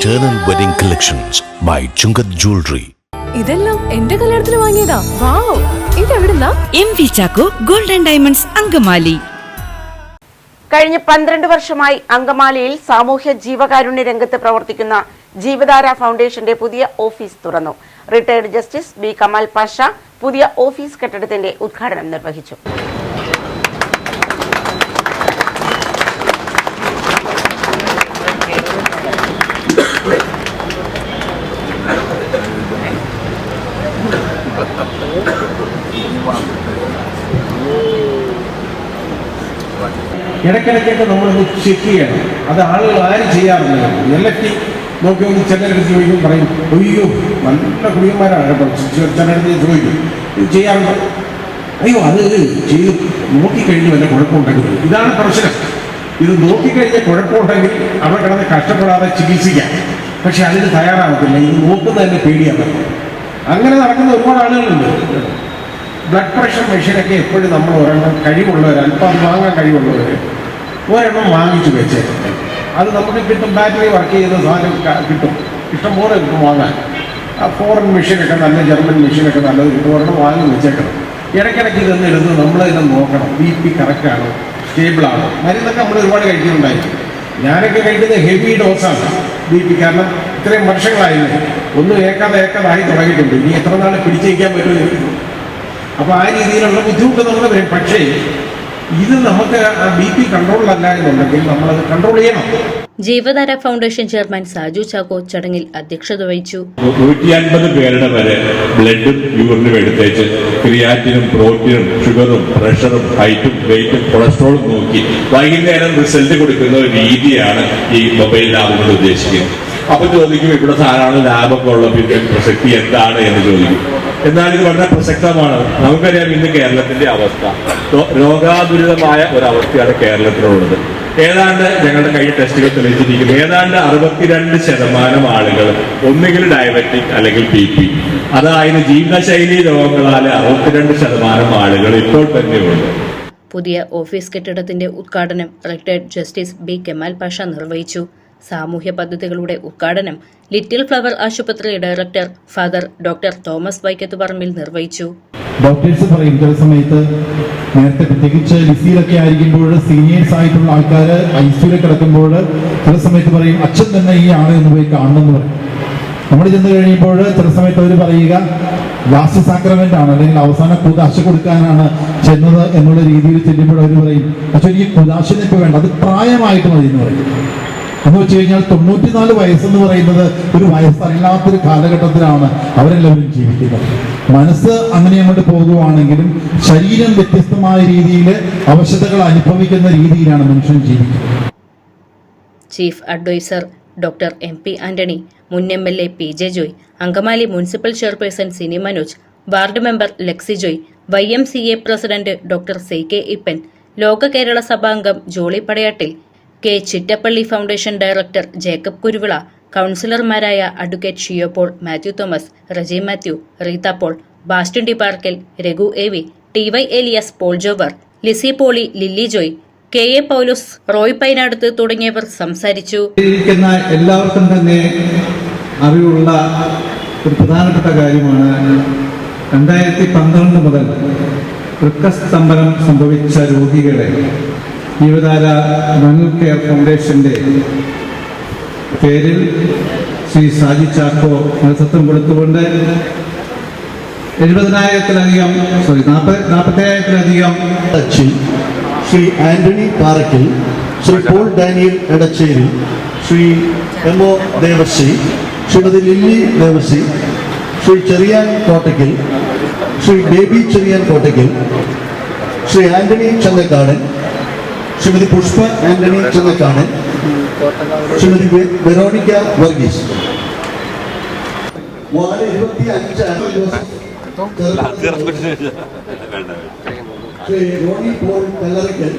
Eternal Wedding Collections by Chungat Jewelry. ഇതെല്ലാം എന്റെ കല്യാണത്തിന് വാങ്ങിയതാ. Wow ഇതെവിടുന്നാ? M V Chacko golden diamonds Angamaly. കഴിഞ്ഞ പന്ത്രണ്ട് വർഷമായി അങ്കമാലിയിൽ സാമൂഹ്യ ജീവകാരുണ്യ രംഗത്ത് പ്രവർത്തിക്കുന്ന ജീവധാര ഫൗണ്ടേഷന്റെ പുതിയ ഓഫീസ് തുറന്നു. Retired justice B Kemal Pasha പുതിയ ഓഫീസ് കെട്ടിടത്തിന്റെ ഉദ്ഘാടനം നിർവഹിച്ചു. ഇടയ്ക്കിടയ്ക്കൊക്കെ നമ്മളൊന്ന് ചെക്ക് ചെയ്യണം. അത് ആളുകൾ ആരും ചെയ്യാറില്ല എൽ നോക്കി ഒന്ന് ചിലരെടുത്ത് ചോദിക്കും പറയും അയ്യോ നല്ല കുടിയന്മാരാണ് കേട്ടോ. ചോദിക്കും ഇത് ചെയ്യാറുണ്ട്? അയ്യോ അത് ചെയ്ത്. നോക്കിക്കഴിഞ്ഞ് വല്ല കുഴപ്പമുണ്ടെങ്കിൽ. ഇതാണ് പ്രശ്നം. ഇത് നോക്കിക്കഴിഞ്ഞ കുഴപ്പമുണ്ടെങ്കിൽ അവിടെ കിടന്ന് കഷ്ടപ്പെടാതെ ചികിത്സിക്കാം. പക്ഷെ അതിന് തയ്യാറാവത്തില്ല. ഇത് നോക്കുന്നതിന്റെ പേടിയാണ്. അങ്ങനെ നടക്കുന്ന ഒരുപാട് ആളുകളുണ്ട്. ബ്ലഡ് പ്രഷർ മെഷീനൊക്കെ എപ്പോഴും നമ്മൾ ഒരെണ്ണം കഴിവുള്ളവർ അല്പം വാങ്ങാൻ കഴിവുള്ളവർ ഒരെണ്ണം വാങ്ങിച്ചു വെച്ചേക്കും. അത് നമുക്ക് കിട്ടും ബാറ്ററി വർക്ക് ചെയ്യുന്ന സാധനം കിട്ടും. ഇഷ്ടം പോലെ കിട്ടും വാങ്ങാൻ. ആ ഫോറിൻ മെഷീനൊക്കെ നല്ല ജർമ്മൻ മെഷീനൊക്കെ നല്ലത് കിട്ടും. ഒരെണ്ണം വാങ്ങി വെച്ചേക്കണം ഇടയ്ക്കിടയ്ക്ക് ഇതൊന്നും എടുത്ത് നമ്മളിതിനെ നോക്കണം. ബി പി കറക്റ്റാണോ സ്റ്റേബിളാണോ മരുന്നൊക്കെ നമ്മൾ ഒരുപാട് കഴിക്കുന്നുണ്ടായിരിക്കും. ഞാനൊക്കെ കഴിക്കുന്നത് ഹെവി ഡോസാണ് ബി പി കാരണം ഇത്രയും വർഷങ്ങളായില്ലേ ഒന്നും ഏക്കാതെ ആയി തുടങ്ങിയിട്ടുണ്ട്. ഇനി എത്ര നാൾ പിടിച്ചേക്കാൻ പറ്റുമെന്ന് അപ്പൊ അപ്പോൾ ആ രീതിയിലുള്ള ബുദ്ധിമുട്ട് നമ്മൾ വരും. പക്ഷേ ഇത് നമുക്ക് ആ ബി പി കൺട്രോളിലല്ല എന്നുണ്ടെങ്കിൽ നമ്മളത് കൺട്രോൾ ചെയ്യണം. ജീവധാര ഫൗണ്ടേഷൻ ചെയർമാൻ സാജു ചാക്കോ ചടങ്ങിൽ അധ്യക്ഷത വഹിച്ചു. നൂറ്റി അൻപത് പേരുടെ വരെ ബ്ലഡും യൂറിനും എടുത്തേച്ച് ക്രിയാറ്റിനും പ്രോട്ടീനും ഷുഗറും പ്രഷറും ഹൈറ്റും വെയിറ്റും കൊളസ്ട്രോളും നോക്കി വൈകുന്നേരം റിസൾട്ട് കൊടുക്കുന്ന ഒരു രീതിയാണ് ഈ മൊബൈൽ ലാബ് കൊണ്ട് ഉദ്ദേശിക്കുന്നത്. അപ്പൊ ചോദിക്കും ഇവിടെ ധാരാളം ലാഭമൊക്കെ ഉള്ള പിന്നെ പ്രസക്തി എന്താണ്? എന്ന് ചോദിക്കും. എന്നാൽ ഇത് വളരെ പ്രസക്തമാണ്. നമുക്കറിയാം ഇന്ന് കേരളത്തിന്റെ അവസ്ഥ. രോഗാതുരിതമായ ഒരു അവസ്ഥയാണ് കേരളത്തിലുള്ളത്. ഏതാണ്ട് ഞങ്ങളുടെ കയ്യിൽ ടെസ്റ്റുകൾ തെളിയിച്ചിരിക്കുന്നു. ഏതാണ്ട് അറുപത്തിരണ്ട് ശതമാനം ആളുകൾ ഒന്നുകിൽ ഡയബറ്റിക് അല്ലെങ്കിൽ ബി പി അതായത് ജീവിതശൈലി രോഗങ്ങളാൽ അറുപത്തിരണ്ട് ശതമാനം ആളുകൾ ഇപ്പോൾ തന്നെയുണ്ട്. പുതിയ ഓഫീസ് കെട്ടിടത്തിന്റെ ഉദ്ഘാടനം retired justice B. Kemal Pasha നിർവഹിച്ചു. സാമൂഹ്യ പദ്ധതികളുടെ ഉദ്ഘാടനം ലിറ്റിൽ ഫ്ലവർ ആശുപത്രി director father doctor Thomas Vaikathuparambil നിർവഹിച്ചു. ഡോക്ടേഴ്സ് പറയും ചില സമയത്ത് നേരത്തെ പ്രത്യേകിച്ച് ലിസിയിലൊക്കെ ആയിരിക്കുമ്പോൾ സീനിയേഴ്സ് ആയിട്ടുള്ള ആൾക്കാർ ഐ ഐസിയിൽ കിടക്കുമ്പോൾ ചില സമയത്ത് പറയും അച്ഛൻ തന്നെ ഈ ആളെ ഒന്ന് പോയി കാണണം എന്ന് പറയും. നമ്മൾ ചെന്ന് കഴിയുമ്പോൾ ചില സമയത്ത് അവർ പറയുക ലാസ്റ്റ് സാക്രമെന്റ് ആണ് അല്ലെങ്കിൽ അവസാന കുതാശ കൊടുക്കാനാണ് ചെന്നത് എന്നുള്ള രീതിയിൽ ചെല്ലുമ്പോൾ അവർ പറയും പക്ഷെ എനിക്ക് ഇപ്പോൾ വേണ്ട അത് പ്രായമായിട്ട് മതി എന്ന് പറയും. എന്ന് വെച്ച് കഴിഞ്ഞാൽ തൊണ്ണൂറ്റിനാല് വയസ്സെന്ന് പറയുന്നത് ഒരു വയസ്സല്ലാത്തൊരു കാലഘട്ടത്തിലാണ് അവരെല്ലാവരും ജീവിക്കുന്നത് മനസ്സ് അങ്ങനെ അങ്ങോട്ട് പോകുവാണെങ്കിലും ശരീരം വ്യത്യസ്തമായ രീതിയിൽ അവശതകൾ അനുഭവിക്കുന്ന രീതിയിലാണ് മനുഷ്യൻ ജീവിക്കുന്നത് chief adviser doctor M P Antony മുൻ M L A P J Joy Angamaly municipal chairperson Sini Manoj ward member Lexi Joy Y M C A president doctor C K Eappen Loka Kerala സഭാംഗം Jolly Padayattil K. Chittappally foundation director Jacob Kuruvilla കൗൺസിലർമാരായ advocate Shiyopaul Mathew Thomas Reji Mathew Reetha Paul Bastin D Parkal Raghu A V T Y Elias Paul Jover Lissy Poly Lilly Joy K. A. Paulose Roy Painadath തുടങ്ങിയവർ സംസാരിച്ചു. എല്ലാവർക്കും തന്നെ അറിവുള്ള ഒരു പ്രധാനപ്പെട്ട കാര്യമാണ് രണ്ടായിരത്തി പന്ത്രണ്ട് മുതൽ വൃക്കസ്തംഭനം സംഭവിച്ച രോഗികളെ ജീവധാര വൺ കെയർ ഫൗണ്ടേഷന്റെ പേരിൽ ശ്രീ സാജി ചാക്കോ നേതൃത്വം കൊടുത്തുകൊണ്ട് എഴുപതിനായിരത്തിലധികം സോറി നാൽപ്പത് നാൽപ്പത്തേഴായിരത്തിലധികം Shri Antony Parakkal Shri Paul Daniel Edachery Shri M O Devasree Shrimati Lilly Devasree Shri Cherian Kottakkal Shri Baby Cherian Kottakkal Shri Antony Changakkadan Shrimati Pushpa Antony Changakkadan Shrimati Veronica Varghese. Ward ഇരുപത്തി അഞ്ചാണ് Shri Roni Paul Kallarakkal